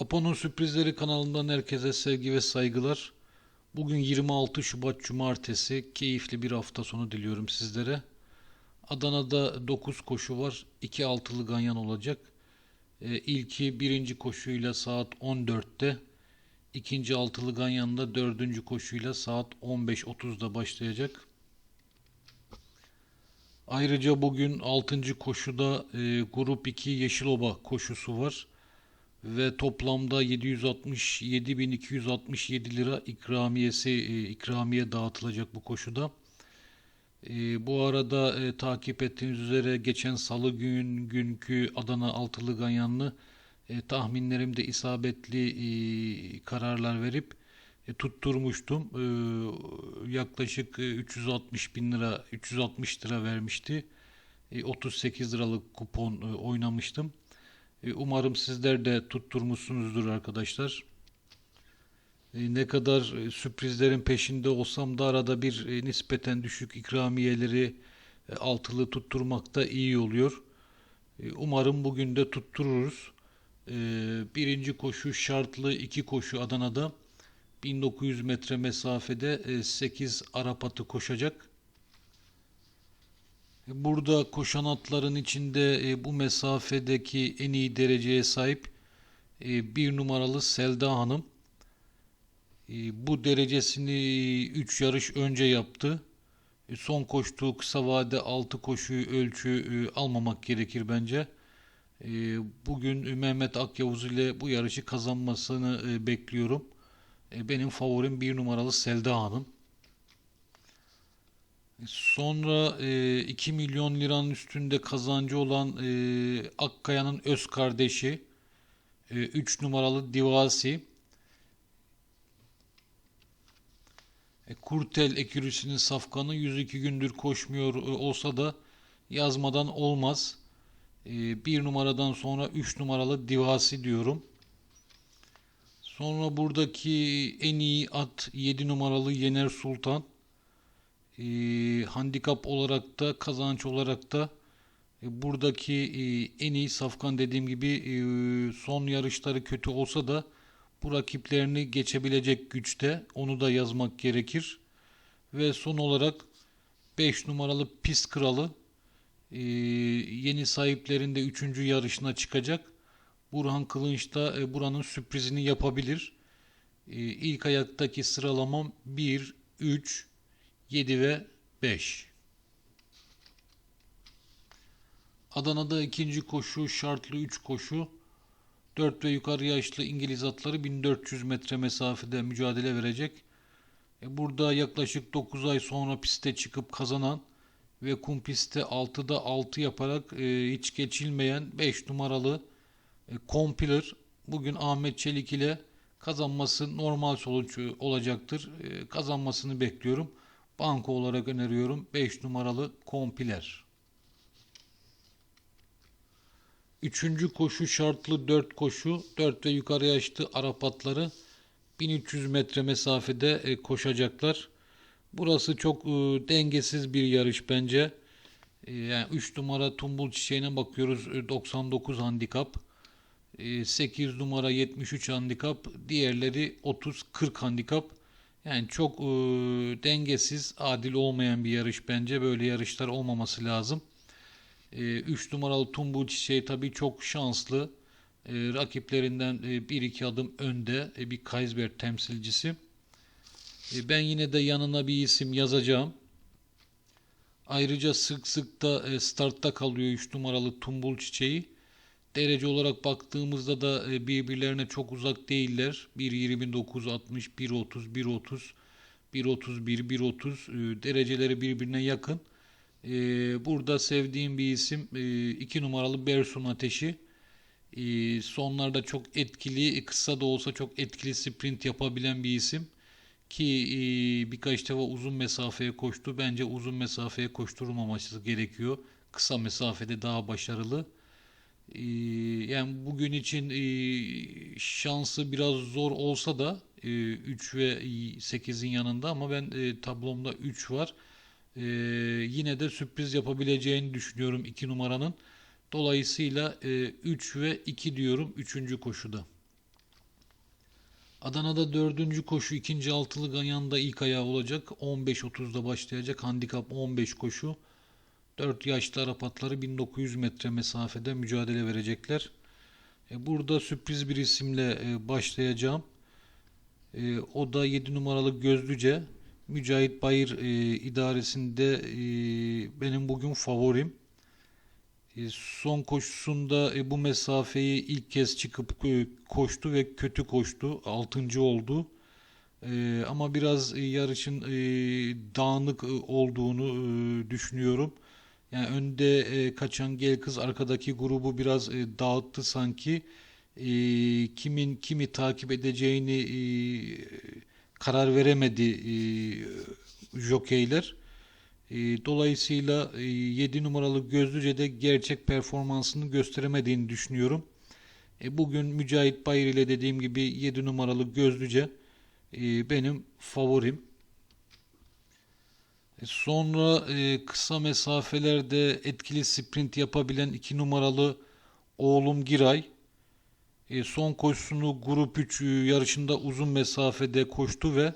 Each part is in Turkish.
Apo'nun Sürprizleri kanalından herkese sevgi ve saygılar. Bugün 26 Şubat Cumartesi. Keyifli bir hafta sonu diliyorum sizlere. Adana'da 9 koşu var. 2 altılı ganyan olacak. Ee, ilki birinci koşuyla saat 14'te. ikinci altılı ganyanda dördüncü koşuyla saat 15.30'da başlayacak. Ayrıca bugün 6. koşuda e, Grup 2 Yeşiloba koşusu var ve toplamda 767.267 lira ikramiyesi e, ikramiye dağıtılacak bu koşuda. E, bu arada e, takip ettiğiniz üzere geçen salı gün günkü Adana Altılı Ganyanlı tahminlerimde isabetli kararlar verip tutturmuştum. Yaklaşık e, 360 bin lira 360 lira vermişti. E, 38 liralık kupon oynamıştım. E, Umarım sizler de tutturmuşsunuzdur arkadaşlar. E, Ne kadar e, sürprizlerin peşinde olsam da arada bir nispeten düşük ikramiyeleri altılı tutturmak da iyi oluyor. Umarım bugün de tuttururuz. Birinci koşu şartlı, iki koşu Adana'da 1900 metre mesafede 8 Arap atı koşacak. Burada koşan atların içinde e, bu mesafedeki en iyi dereceye sahip e, bir numaralı Selda Hanım. E, bu derecesini 3 yarış önce yaptı. E, son koştuğu kısa vade 6 koşuyu ölçü e, almamak gerekir bence. E, bugün Mehmet Akyavuz ile bu yarışı kazanmasını e, bekliyorum. E, benim favorim bir numaralı Selda Hanım. Sonra e, 2 milyon liranın üstünde kazancı olan e, Akkaya'nın öz kardeşi 3 numaralı Divasi e, Kurtel ekürüsünün safkanı 102 gündür koşmuyor e, olsa da yazmadan olmaz. E, bir numaradan sonra 3 numaralı Divasi diyorum. Sonra buradaki en iyi at 7 numaralı Yener Sultan. Ee, handikap olarak da kazanç olarak da e, buradaki e, en iyi safkan dediğim gibi e, son yarışları kötü olsa da bu rakiplerini geçebilecek güçte. Onu da yazmak gerekir. Ve son olarak 5 numaralı Pist Kralı e, yeni sahiplerinde 3. yarışına çıkacak. Burhan Kılınç da e, buranın sürprizini yapabilir. E, ilk ayaktaki sıralamam 1, 3, 7 ve 5. Adana'da ikinci koşu şartlı 3 koşu. 4 ve yukarı yaşlı İngiliz atları 1400 metre mesafede mücadele verecek. E, Burada yaklaşık 9 ay sonra piste çıkıp kazanan ve kum pistte 6'da 6 yaparak e, hiç geçilmeyen 5 numaralı e, Compiler bugün Ahmet Çelik ile kazanması normal sonuç olacaktır. Kazanmasını bekliyorum. Banko olarak öneriyorum 5 numaralı Compiler. Üçüncü koşu şartlı 4 koşu 4 ve yukarı yaşlı Arap atları 1300 metre mesafede e, koşacaklar. Burası çok e, dengesiz bir yarış bence. E, yani 3 numara Tumbul Çiçeğine bakıyoruz e, 99 handikap. E, 8 numara 73 handikap. Diğerleri 30-40 handikap. Yani çok e, dengesiz, adil olmayan bir yarış bence. Böyle yarışlar olmaması lazım. 3 numaralı Tumbul Çiçeği tabii çok şanslı. E, rakiplerinden 1-2 adım önde e, bir Kaysberg temsilcisi. E, ben yine de yanına bir isim yazacağım. Ayrıca sık sık da e, startta kalıyor 3 numaralı Tumbul Çiçeği. Derece olarak baktığımızda da e, birbirlerine çok uzak değiller. 1.29, 60, 1.30, 1.30, 1.31, 1.30 dereceleri birbirine yakın. E, Burada sevdiğim bir isim 2 numaralı Bersun Ateşi. E, Sonlarda çok etkili, kısa da olsa çok etkili sprint yapabilen bir isim. Ki birkaç defa uzun mesafeye koştu. Bence uzun mesafeye koşturulmaması gerekiyor. Kısa mesafede daha başarılı. Ee, yani bugün için e, şansı biraz zor olsa da e, 3 ve 8'in yanında ama ben e, tablomda 3 var. E, yine de sürpriz yapabileceğini düşünüyorum 2 numaranın. Dolayısıyla e, 3 ve 2 diyorum 3. koşuda. Adana'da dördüncü koşu ikinci altılı Ganyan'da ilk ayağı olacak. 15.30'da başlayacak. Handikap 15 koşu. 4 yaşlı Arap atları 1900 metre mesafede mücadele verecekler. E, Burada sürpriz bir isimle e, başlayacağım. E, O da 7 numaralı Gözlüce. Mücahit Bayır idaresinde benim bugün favorim. Son koşusunda bu mesafeyi ilk kez çıkıp koştu ve kötü koştu. Altıncı oldu. Ama biraz yarışın dağınık olduğunu düşünüyorum. Yani önde e, kaçan gel kız arkadaki grubu biraz e, dağıttı sanki. E, kimin kimi takip edeceğini e, karar veremedi e, jokeyler. E, dolayısıyla e, 7 numaralı Gözlüce'de gerçek performansını gösteremediğini düşünüyorum. E, bugün Mücahit Bayır ile dediğim gibi 7 numaralı Gözlüce e, benim favorim. E, Sonra e, kısa mesafelerde etkili sprint yapabilen 2 numaralı oğlum Giray. E, son koşusunu Grup 3 yarışında uzun mesafede koştu ve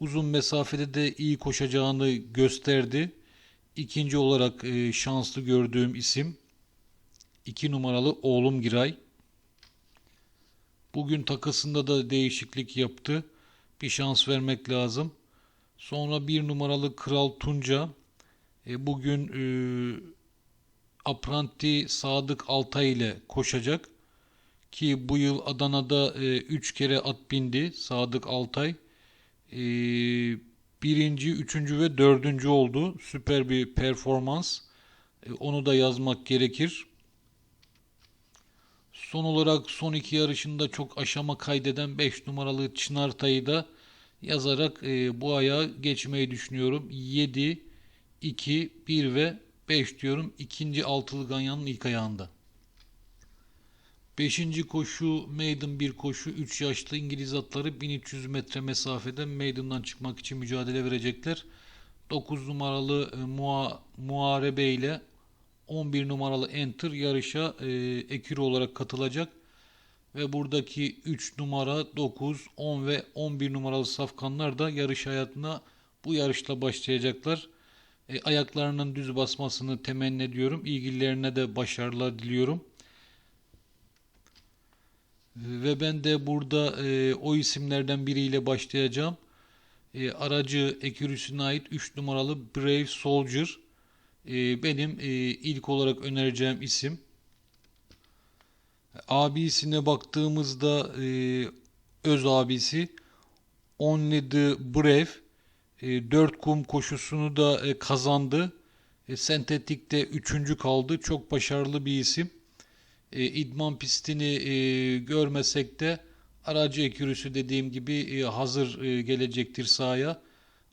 uzun mesafede de iyi koşacağını gösterdi. İkinci olarak e, şanslı gördüğüm isim 2 numaralı oğlum Giray. Bugün takısında da değişiklik yaptı. Bir şans vermek lazım. Sonra bir numaralı Kral Tunca. E, bugün e, Apranti Sadık Altay ile koşacak. Ki bu yıl Adana'da 3 kere at bindi Sadık Altay. E, birinci, üçüncü ve dördüncü oldu. Süper bir performans. E, onu da yazmak gerekir. Son olarak son iki yarışında çok aşama kaydeden 5 numaralı Çınartay'ı da yazarak e, bu aya geçmeyi düşünüyorum. 7, 2, 1 ve 5 diyorum. İkinci altılı ganyanın ilk ayağında. Beşinci koşu maiden bir koşu 3 yaşlı İngiliz atları 1300 metre mesafede maiden'dan çıkmak için mücadele verecekler. 9 numaralı e, Mua, Muharebe ile 11 numaralı Enter yarışa e, ekürü olarak katılacak. Ve buradaki 3 numara, 9, 10 ve 11 numaralı safkanlar da yarış hayatına bu yarışla başlayacaklar. E, ayaklarının düz basmasını temenni ediyorum. İlgililerine de başarılar diliyorum. Ve ben de burada e, o isimlerden biriyle başlayacağım. E, aracı ekürüsüne ait 3 numaralı Brave Soldier. E, benim e, ilk olarak önereceğim isim. Abisine baktığımızda e, öz abisi Only the Brave e, 4 kum koşusunu da e, kazandı. E, sentetikte 3. kaldı. Çok başarılı bir isim. E, idman pistini e, görmesek de aracı ekürüsü dediğim gibi e, hazır e, gelecektir sahaya.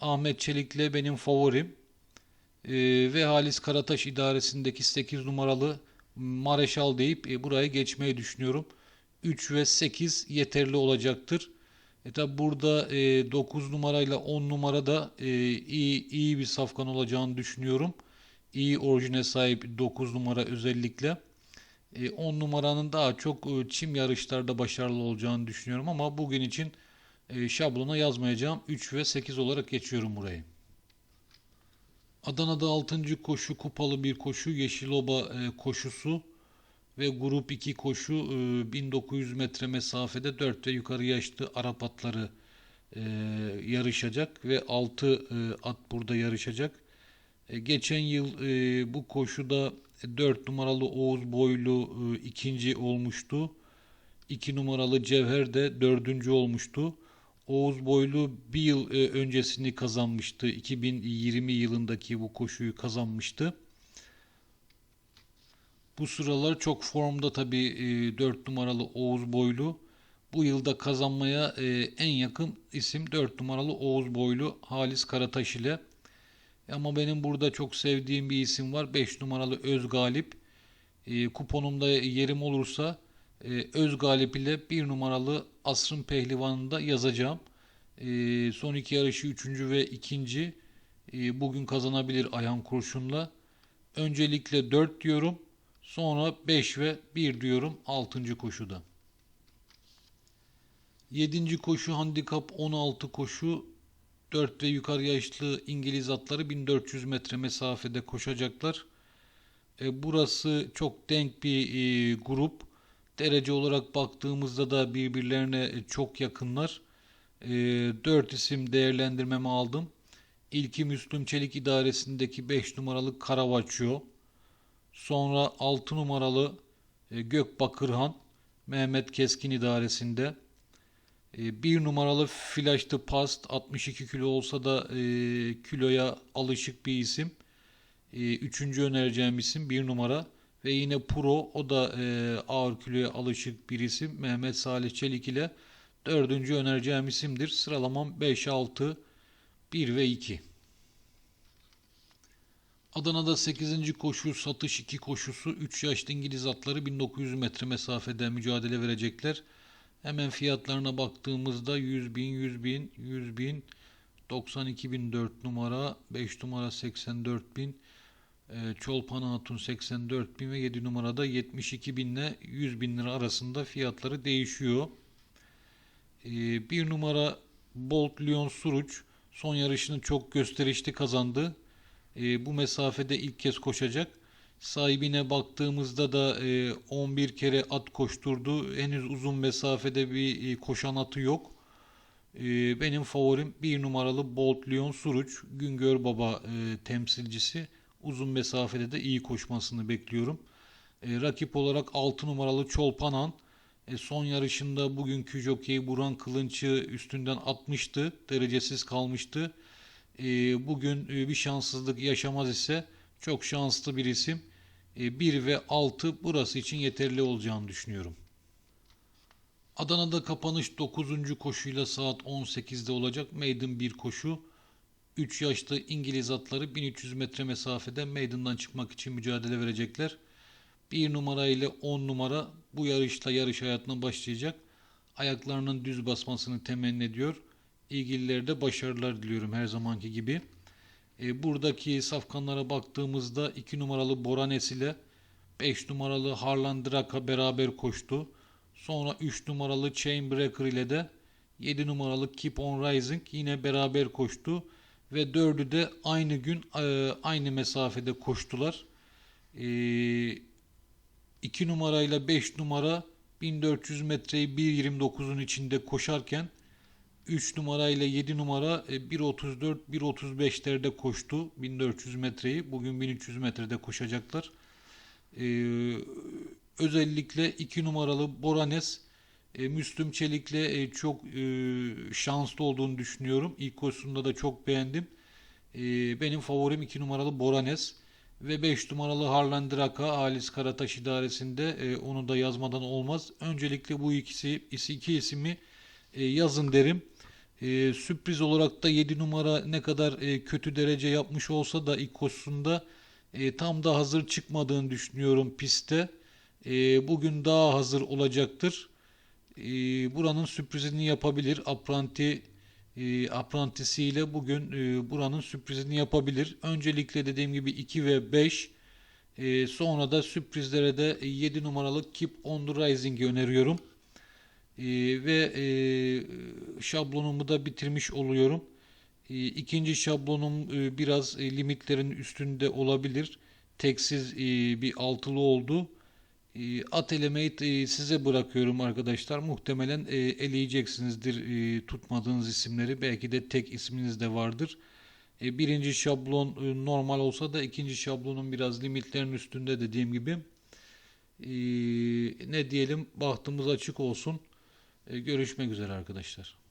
Ahmet Çelik'le benim favorim. E, ve Halis Karataş idaresindeki 8 numaralı Mareşal deyip e, buraya geçmeyi düşünüyorum. 3 ve 8 yeterli olacaktır. E tabi burada e, 9 numarayla 10 numara da e, iyi, iyi bir safkan olacağını düşünüyorum. İyi orijine sahip 9 numara özellikle. E, 10 numaranın daha çok e, çim yarışlarda başarılı olacağını düşünüyorum ama bugün için e, şablona yazmayacağım. 3 ve 8 olarak geçiyorum burayı. Adana'da 6. koşu kupalı bir koşu Yeşiloba e, koşusu ve grup 2 koşu e, 1900 metre mesafede 4 ve yukarı yaşlı Arap atları e, yarışacak ve 6 e, at burada yarışacak. E, geçen yıl e, bu koşuda 4 numaralı Oğuz Boylu e, ikinci olmuştu. 2 numaralı Cevher de dördüncü olmuştu. Oğuz Boylu bir yıl e, öncesini kazanmıştı. 2020 yılındaki bu koşuyu kazanmıştı. Bu sıralar çok formda tabii e, 4 numaralı Oğuz Boylu. Bu yılda kazanmaya e, en yakın isim 4 numaralı Oğuz Boylu Halis Karataş ile. Ama benim burada çok sevdiğim bir isim var. 5 numaralı Öz Galip. E, kuponumda yerim olursa e, Öz ile 1 numaralı Asrın Pehlivan'ı da yazacağım. E, son iki yarışı 3. ve 2. E, bugün kazanabilir Ayhan Kurşun'la. Öncelikle 4 diyorum. Sonra 5 ve 1 diyorum 6. koşuda. 7. koşu handikap 16 koşu 4 ve yukarı yaşlı İngiliz atları 1400 metre mesafede koşacaklar. E, burası çok denk bir e, grup. Derece olarak baktığımızda da birbirlerine e, çok yakınlar. E, 4 isim değerlendirmeme aldım. İlki Müslüm Çelik idaresindeki 5 numaralı Caravaggio. Sonra 6 numaralı e, Gökbakırhan Mehmet Keskin idaresinde. E, bir numaralı Flash the Past 62 kilo olsa da e, kiloya alışık bir isim. E, üçüncü önereceğim isim bir numara. Ve yine Pro o da e, ağır kiloya alışık bir isim. Mehmet Salih Çelik ile dördüncü önereceğim isimdir. Sıralamam 5, 6, 1 ve 2. Adana'da 8. koşu satış 2 koşusu 3 yaşlı İngiliz atları 1900 metre mesafede mücadele verecekler. Hemen fiyatlarına baktığımızda 100 bin, 100 bin, 100 bin, 92 bin 4 numara, 5 numara 84 bin, Çolpan Hatun 84 bin ve 7 numarada 72 bin ile 100 bin lira arasında fiyatları değişiyor. E, bir numara Bolt Lyon Suruç son yarışını çok gösterişli kazandı. E, bu mesafede ilk kez koşacak. Sahibine baktığımızda da 11 kere at koşturdu. Henüz uzun mesafede bir koşan atı yok. Benim favorim bir numaralı Bolt Lyon Suruç. Güngör Baba temsilcisi. Uzun mesafede de iyi koşmasını bekliyorum. Rakip olarak 6 numaralı Çolpanan. Son yarışında bugünkü jockey Buran Kılınç'ı üstünden atmıştı. Derecesiz kalmıştı. Bugün bir şanssızlık yaşamaz ise çok şanslı bir isim. 1 ve 6 burası için yeterli olacağını düşünüyorum. Adana'da kapanış 9. koşuyla saat 18'de olacak. Maiden bir koşu. 3 yaşlı İngiliz atları 1300 metre mesafede Maiden'dan çıkmak için mücadele verecekler. 1 numara ile 10 numara bu yarışta yarış hayatına başlayacak. Ayaklarının düz basmasını temenni ediyor. İlgililere de başarılar diliyorum her zamanki gibi. E, buradaki safkanlara baktığımızda 2 numaralı Boranes ile 5 numaralı Harlan Draka beraber koştu. Sonra 3 numaralı Chainbreaker ile de 7 numaralı Keep on Rising yine beraber koştu. Ve 4'ü de aynı gün e, aynı mesafede koştular. 2 e, numarayla 5 numara 1400 metreyi 1.29'un içinde koşarken 3 numara ile 7 numara 1.34 e, 1.35'lerde koştu 1400 metreyi. Bugün 1300 metrede koşacaklar. Ee, özellikle 2 numaralı Boranes e, Müslüm Çelik'le e, çok e, şanslı olduğunu düşünüyorum. İlk koşusunda da çok beğendim. E, benim favorim 2 numaralı Boranes ve 5 numaralı Harlan Draka Halis Karataş idaresinde onu da yazmadan olmaz. Öncelikle bu ikisi iki ismi yazın derim. Sürpriz olarak da 7 numara ne kadar kötü derece yapmış olsa da ilk koşusunda tam da hazır çıkmadığını düşünüyorum pistte. Bugün daha hazır olacaktır. E, buranın sürprizini yapabilir. Apranti e, aprantisiyle bugün e, buranın sürprizini yapabilir. Öncelikle dediğim gibi 2 ve 5 e, sonra da sürprizlere de 7 numaralı Keep on the Rising'i öneriyorum. E, ve e, şablonumu da bitirmiş oluyorum. E, ikinci şablonum e, biraz e, limitlerin üstünde olabilir. Teksiz e, bir altılı oldu. E, at elemeyi e, size bırakıyorum arkadaşlar. Muhtemelen e, eleyeceksinizdir e, tutmadığınız isimleri. Belki de tek isminiz de vardır. Birinci şablon normal olsa da ikinci şablonun biraz limitlerin üstünde dediğim gibi. Ne diyelim bahtımız açık olsun. Görüşmek üzere arkadaşlar.